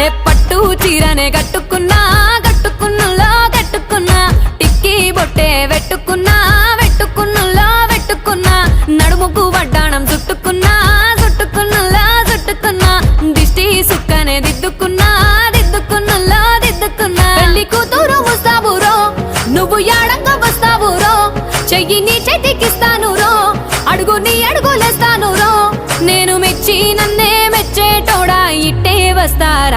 హే పట్టు చీరనే కట్టుకున్నా కట్టుకున్నలో కట్టుకున్నా టిక్కీ బొట్టే పెట్టుకున్నా వెట్టుకున్నలో పెట్టుకున్నా నడుముకు వడ్డాణం చుట్టుకున్నా చుట్టుకున్నలో చుట్టుకున్నా దిష్టి సుక్కనే దిద్దుకున్నా దిద్దుకున్నలో దిద్దుకున్నా. పెళ్ళి కూతురు వస్తావురో నువ్వు యాడంగా వస్తావురో చెయ్యి నీ చేతికిస్తాను రో అడుగు నీ అడుగులే